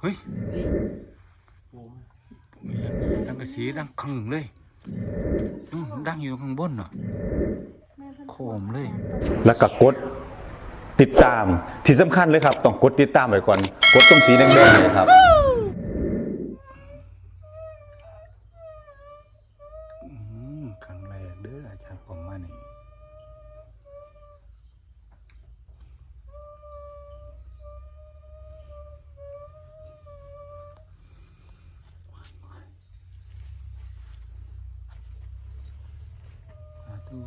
เฮ้ยสังกะสีดังขึงเลยอืมดังอยู่ข้างบนเนาะโคมเลย แล้วก็กดติดตามที่สำคัญเลยครับ ต้องกดติดตามไว้ก่อน กดตรงสีแดงๆเลยครับ อืมครั้งแรกเด้ออาจารย์ผมมานี่สาธุ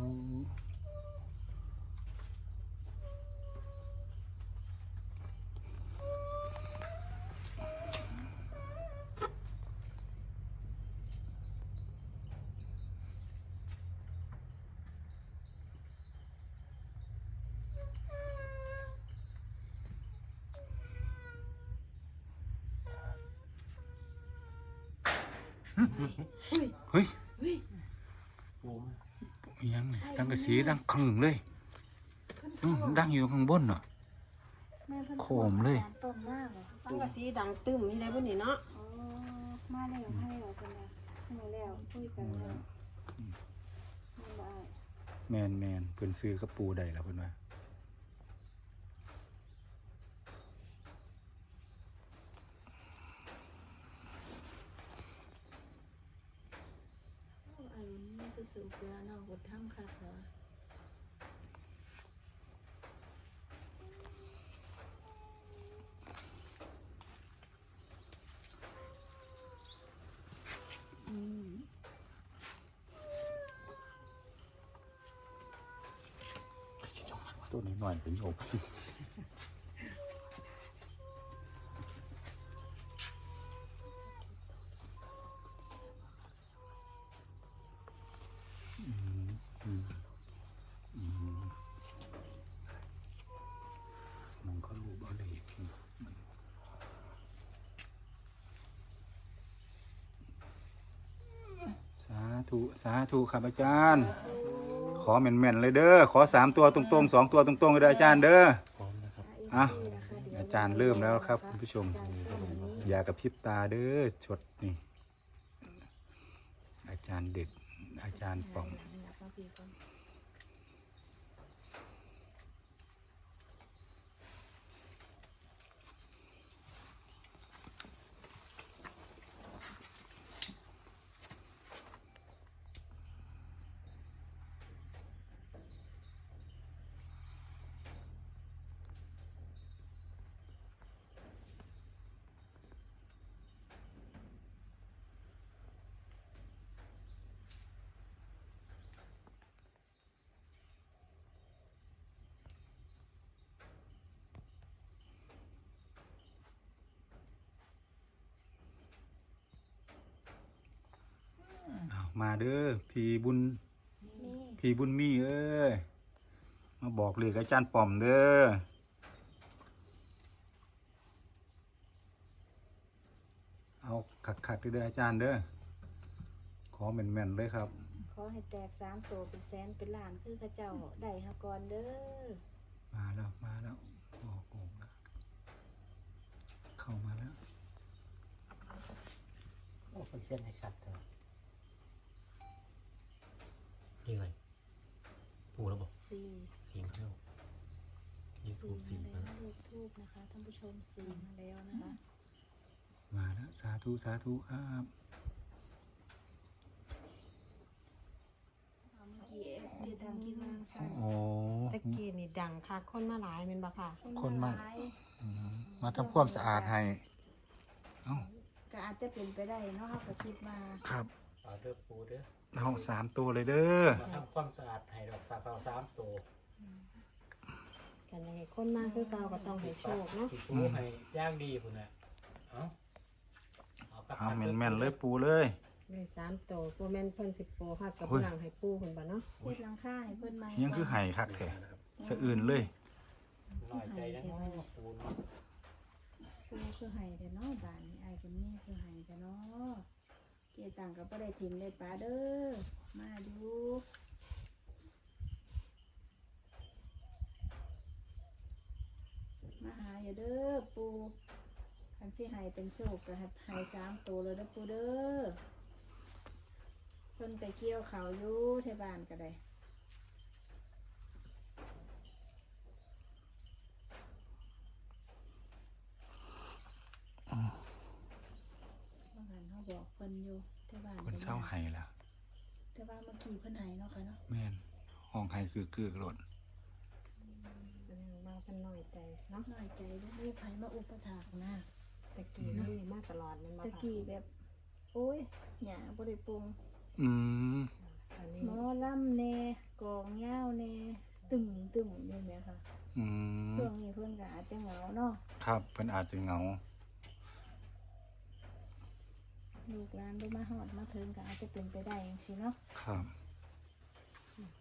เฮ้ยปูมาอิหยังนี่สังกะสีดังขึงเลยอืมดังอยู่ข้างบนเนาะโคมเลยต้มมากเลยสังกะสีดังตึมนี่ได้บ่นี่เนาะโอ้มาแล้วมาแล้วกันแล้วมาแล้วคุยกันแล้วมันบ่อาย แมนแมนเพิ่นซื้อกระปูได้แล้วเพิ่นว่า ไอ้นี่จะ สูบเกลือเนาะกดทั้งคักเหรอตัวนี้หน่อยเป็นโยบอืมอืมอืมมันก็รูปเอาเลยสา ธุสาธุครับอาจารย์ ขอแม่นๆเลยเด้อขอสามตัวตรงๆสองตัวตรงๆเลยเด้ออาจารย์เด้อพร้อมนะครับอะอาจารย์เริ่มแล้วครับคุณผู้ชม อย่ากระพริบตาเด้อชดนี่ อาจารย์เด็ดอาจารย์ป่อง อามาเด้อพี่บุญพี่บุญมีเอ้ยมาบอกเลยอาจารย์ป่อมเด้อเอาขัดๆเด้ออาจารย์เด้อขอแม่นๆเลยครับ ขอให้แตกสามตัวเป็นแสนเป็นล้านคือข้าเจ้าได้ฮะก่อนเด้อมาแล้วมาแล้วโอ้โหแล้วเข้ามาแล้ว โอ้คนเส้นให้ชัดเถอะ นี่อะไรปูแล้วบอกสี่เสียงเข้ายิงทูสี่บสีมามาแล้วเลขทูบนะคะท่านผู้ชมสี่มาแล้วนะคะมาแล้วสาธุสาธุครับเอาเมื่อกี้เอฟที่ทำคิดว่าสั่นโอ้ตะกี้นี่ดังคักคนมาหลายแม่นบ่ค่ะคนมาหลยมาทำความสะอาดให้เอ้าก็อาจจะเป็นไปได้เนาะเขาก็คิดมาครับ เอาเด้อปูเด้อเอาสามตัวเลยเด้อมาทำความสะอาดให้ดอกตาเขาสามตัวกันยังไงคนมาคือเก่าก็ต้องให้โชคเนาะปูให้ย่างดีพุ่นน่ะเอาเอากระเอาพันแม่นๆเลยปูเลยได้สามตัวบ่แม่นเพิ่นสิโปค่ะกับโอ้ย หลังให้ปูเพิ่นบ่เนาะพูดหลังค่าให้เพิ่นมายังคือไห่คักแท้สะอื่นเลยหน่อยใจนะเนาะปูเนาะปูคือไห้แต่เนาะบ้านนี้ไอ้คนนี้คือไห้แต่เนาะ เจตังก็บ่ได้ทิมเลยป้าเด้อ มาดูมาหาอย่าเด้อปูสิให้เป็นโชคก็ให้ให้สามตัวเลยเด้อปูเด้อเพิ่นไปเกี่ยวเขาอยู่ที่บ้านก็ได้ว่าหันเขาบอกเพิ่นอยู่ที่บ้าน คน เศร้าไห้แล้วแต่ว่าเมื่อกี้เพิ่นให้เนาะค่ะเนาะแม่นห้องไห้คือเกือกหล่นแสดงว่าเพิ่นน้อยใจเนาะน้อยใจบ่มีไผมาอุปถากนะตะกี้นี่มาตลอดแมันบ่ตะค่ะกี้แบบ โอ้ยหยาบ่ได้ปรุงอืมตอนนี้หมอลำแน่กองยาวแน่ตึมตึมนี่แหละค่ะอืมช่วงนี้เพิ่นก็อาจจะเหงาเนาะครับเพิ่นอาจจะเหงา ลูกหลานบ่มาฮอดมาถึงก็อาจจะเป็นไปได้จังซี่เนาะครับ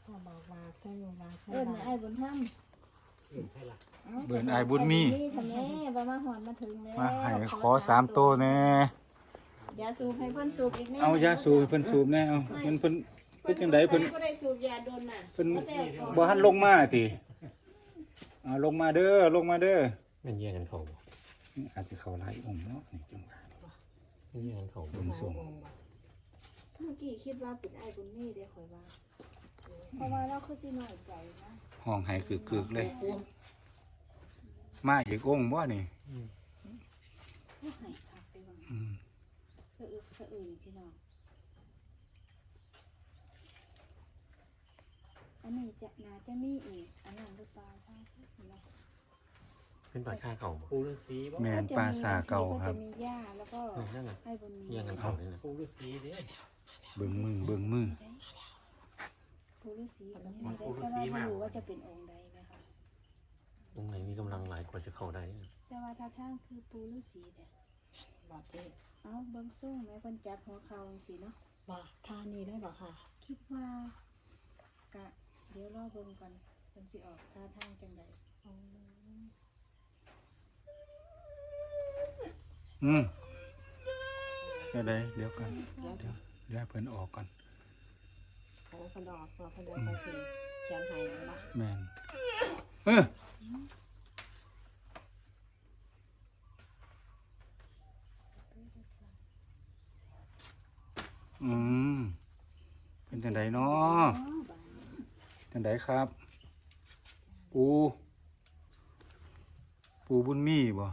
พ่อบอกว่าเพิ่นอยู่ว่าเพิ่นเอิ้นแม่ว่าอ้ายบุญธรรมอื่นใช่ละอ้าเบิ่นอ้ายบุญมีทำแม่บ่มาฮอดมาถึงแล้วมาให้ขอสามโตวแน่ยาสูบให้เพิ่นสูบอีกแน่เอายาสูบให้เพิ่นสูบแน่เอาเพิ่นเพิ่นเพิ่นจังไดเพิ่นบ่ได้สูบยาโดนน่ะเพิ่นบ่ได้ออกบ่ทันลงมาติเอาลงมาเด้อลงมาเด้อแม่นแย่งกันเขาบ่นี่อาจจะเข้าหลายองค์เนาะนี่จังหวะ นี่งกันเขาบ่เบิ่งส่งเมื่อกี้คิดว่าเป็นไอ้บุญมีเด้ข่อยว่าเพราะว่าเราคือสิหน้อยใจนะห้องไห้คือเกือเลย มาอีกองค์บ่นี่ผู้ให้คักไปว่าอืมสะอึกสะอื้นพี่น้องอันนี้จะนาจะมีอีกอันนั้นหรือเปล่าท่าน เนาะเป็นป่าชาเก่าบ่ปูฤาษีบ่แม่นปลาสาเก่าครับ จะมีหญ้าแล้วก็เออนั่นน่ะให้บนมีแย่งกันเขานี่นะปูฤาษีเด้เบิ่งมือเบิ่งมือผู้ฤาษีก็มีได้แต่ว่าไม่รู้ว่าจะเป็นองค์ใดนะคะตรงไหนมีกำลังหลายกว่าจะเข้าได้แต่ว่าท่าทางคือปูฤาษีเด้อบอกเจ๊เอาเบิ่งสู้แม่เพิ่นจับหัวเข่าจังซี่เนาะบอกท่านี้ได้บ่ค่ะ คิดว่ากะเดี๋ยวรอเบิ่งก่อนเพิ่นสิออกท่าทางจังได อืมเดี๋ยวได้เดี๋ยวกันเดี๋ยวเดี๋ยวให้เพิ่นออกก่อนโอ้เพิ่นออกเราเพิ่นเอาไปสิเขียนให้แม่นบ่แม่นเอออืมเป็นจังไดเนาะจังไดครับ ปู ปูบุญมีบ่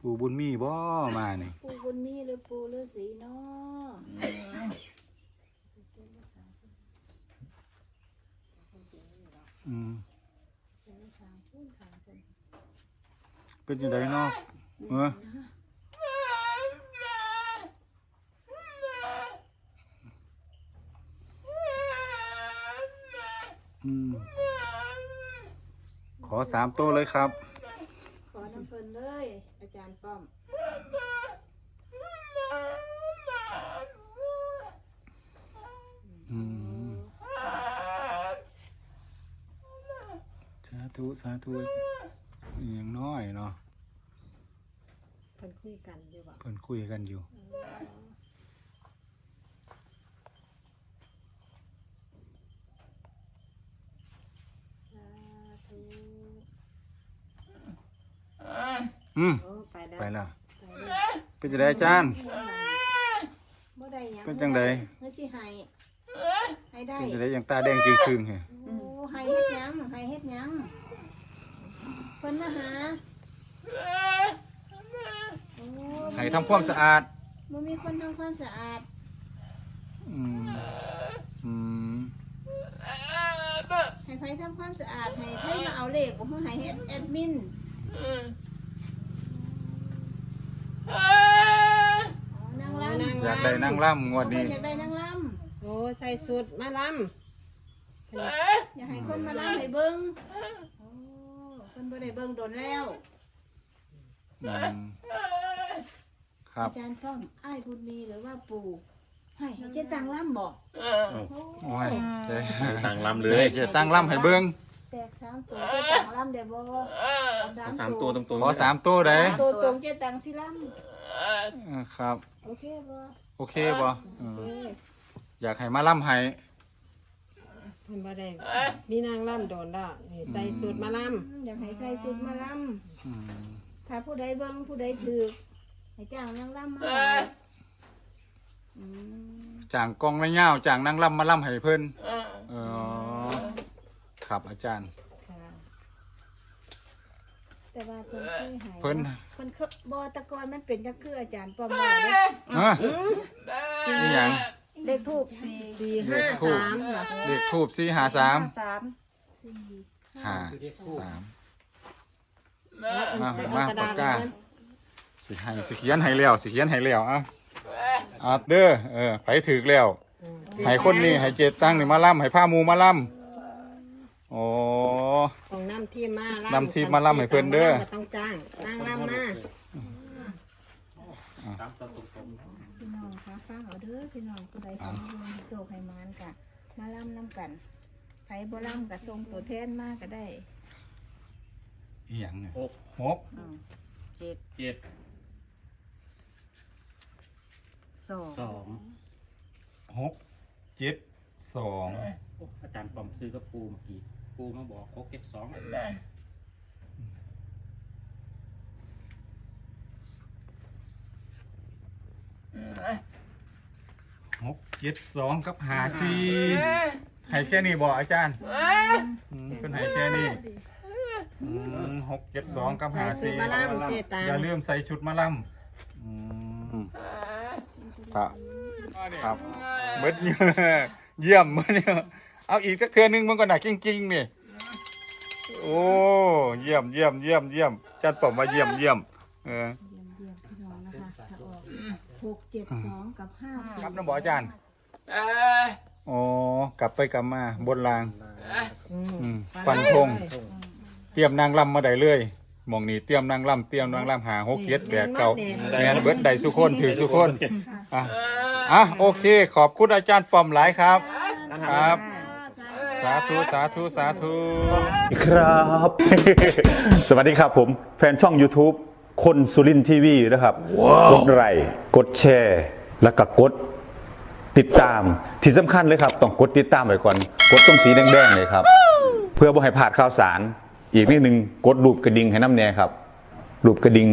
ปูบุญมีบ่มานี่ปูบุญมีหรือปูฤาษีเนาะอืมเป็นสามพูนสามคนเป็นจังไดเนาะเอออืมขอสามตัวเลยครับ ขอน้ำเพิ่นเลย อา จารย์ป้อม อืมสาธุสาธุอหย่างน้อยเนาะเพิ่นคุยกันอยู่บ่เพิ่นคุยกันอยู่ สาธุ อืม โอ้ ไปแล้วไปละไปแล้วเป็นจังไดอาจารย์ บ่ได้หยังเป็นจังใดเมื่อสิให้ให้ได้เป็นจังไดอย่างตาแดงจึงครึงเหรอโอ้ให้เฮ็ดหยังให้เฮ็ดหยังเพิ่นมาหาโอ้ให้ทำความสะอาด บ่มีคนทำความสะอาดอืมอืมให้ไผทำความสะอาดให้ไผมาเอาเลขของให้เฮ็ดแอดมินอ๋อนางรำ นางอยากได้นั่งล่ำงวดนี้เพิ่นอยากได้นางรโอ้ใส่สุดมาลำำอยากให้คนมาลำให้เบิ่งโอ้เพิ่นบ่ได้เบิ่งโดนแล้ว อืมครับอาจารย์ป้อมอ้ายบุญมีหรือว่าปู่ให้ให้เจ๊ตังล่ำบอกโอ้ยเจ๊ต่างลำเลเจ๊ยจะตั้งล่ำให้เบิ่งแตกสามตัวเจ๊ตังล่ำเดี๋ยวบ่เอาสามสามตัวตรงขอสามตัวได้ ตัวตรงเจ๊ตังสิล่เออครับำโอเคบ่โอเคบ่เอโออเคอยากให้มาล่ำให้เพิ่นบ่ได้ มีนางลำโดนแล้วนี่ใส่สุดมาลอยากให้ใส่สุดมาล่อืมำถ้าผู้ใดเบิ่งผู้ใดถือให้จ้างนางรำมาอืมจางกองไม่เง่าวจางนางล่ำมาล่ำให้เพิ่นเออครับอาจารย์ค่ะ แต่ว่าเพิ่นเคยใหายเพิ่นเพิ่นเคยบ่แตะกอนมันเป็นจังคืออาจารย์ป้อมเว้าเด้ฮะนี่หยังเลขทูบสี่สี่เลห้าขทูบสามค่ะเลขทูบสี่หาสามสามสี่หาสามอันมาสิมาเอากระดาษปากกานั้นสิให้สิเขียนให้แล้วสิเขียนให้แล้วอะอะเด้อเออไผถือแล้วให้คนนี้ให้เจตั้งนี่มาล่ำให้ผ้าหมูมาล่ำโอ้ ของ น้ำที่มาล่นำที่มาล่ำให้เพิ่นเด้อก็ต้องจ้างจ้างล่ำมาตามตัวตรงพี่น้องคะฟังเอาเด้อพี่น้องผู้ใดฟังอยู่โศกให้มานกะ มาล่ำน้ำกันไผบ่ล่ำกะส่งตัวแทนมาก็ได้อีหยังเนี่ยหกหกเจ็ดเจ็ดสองสองหกเจ็ด สองโอ้อาจารย์ปอมซื้อกับปูเมื่อกี้ปูมาบอกหกเจ็ดสองหกเจ็ดสองกับหาสี่ให้แค่นี้บอกอาจารย์อืมเพิ่นให้แค่นี้อืมหกเจ็ดสองกับใส่หาซื้อสี่มาล่ำเจตาอย่าลืมใส่ชุดมาล่ำอืม ครับ ครับเบิดเยอะ เยี่ยมเมื่อเนี่ยเอาอีกสักเครือหนึงมันก็หนักจริงๆนี่โอ้เยี่ยมเยี่ยมเยี่ยมเยี่ยมจัดผมมาเยี่ยมเยี่ยมเออเยี่ยมเยี่ยมพี่น้องนะคะถ้าออกหกเจ็ดสองกับห้าสี่ครับน้องบอกอาจารย์อ๋อกลับไปกลับมาบนรางอืมฟันธงเตรียมนางลำมาได้เลยหมองนี้เตรียมนางลำเตรียมนางลำหาหกเจ็ดแปดเก้าแมนเบิดได้สุคนถือสุคนอะ อะโอเค ขอบคุณอาจารย์ปอมหลายครับ ครับ สาธุสาธุสาธุครับ สวัสดีครับผม แฟนช่อง YouTube คนสุรินทีวีนะครับ กดไลค์กดแชร์ แล้วก็กดติดตามที่สำคัญเลยครับ ต้องกดติดตามไว้ก่อน กดตรงสีแดงๆเลยครับ เพื่อบ่ให้พลาดข่าวสาร อีกนิดนึงกดรูปกระดิ่งให้น้ำแน่ครับรูปกระดิ่ง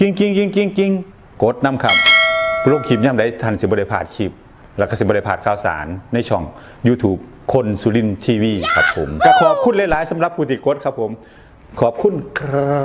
กิ้งกิ้งกิ้งกิ้งกิ้งกดน้ำครับโลกคลิปย่ำได้ทันสิบได้พลาดคลิป แล้วก็สิบได้พลาดข่าวสารในช่อง YouTube คนสุรินทีวีครับผมก็ขอบคุณหลาย ๆสำหรับผู้ติดกดครับผม ขอบคุณครับ